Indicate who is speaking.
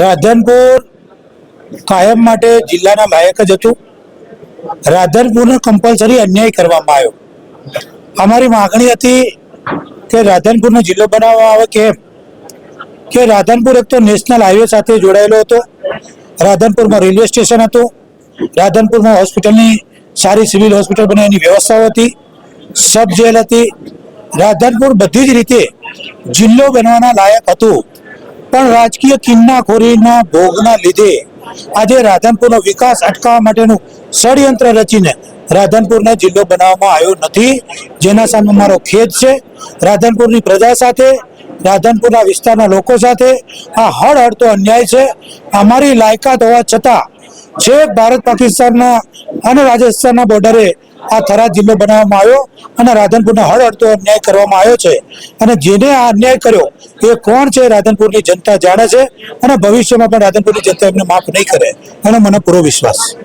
Speaker 1: રાધનપુર કાયમ માટે જિલ્લાના લાયક જ હતું. રાધનપુરને કમ્પલસરી અન્યાય કરવામાં આવ્યો. અમારી માગણી હતી કે રાધનપુરનો જિલ્લો બનાવવામાં આવે કેમ કે રાધનપુર એક તો નેશનલ હાઈવે સાથે જોડાયેલો હતો. રાધનપુરમાં રેલવે સ્ટેશન હતું. રાધનપુરમાં હોસ્પિટલની સારી સિવિલ હોસ્પિટલ બનાવવાની વ્યવસ્થાઓ હતી. સબ જેલ હતી. રાધનપુર બધી જ રીતે જિલ્લો બનવાના લાયક હતું. પણ રાજકીય કિન્નાખોરીના ભોગના લીધે આજે રાધનપુરનો વિકાસ અટકાવવા માટેનું ષડયંત્ર રચીને રાધનપુરને જિલ્લો બનાવવામાં આવ્યો નથી. જેના સામે મારો ખેદ છે. રાધનપુરની પ્રજા સાથે, રાધનપુરના વિસ્તારના લોકો સાથે આ હળહળતો અન્યાય છે. અમારી લાયકાત હોવા છતાં છેક ભારત પાકિસ્તાનના અને રાજસ્થાનના બોર્ડરે આ થરાદ જિલ્લો બનાવવામાં આવ્યો અને રાધનપુરને હળ હળતો અન્યાય કરવામાં આવ્યો છે. અને જેને આ અન્યાય કર્યો, એ કોણ છે રાધનપુરની જનતા જાણે છે અને ભવિષ્યમાં પણ રાધનપુરની જનતા એમને માફ નહીં કરે. એનો મને પૂરો વિશ્વાસ.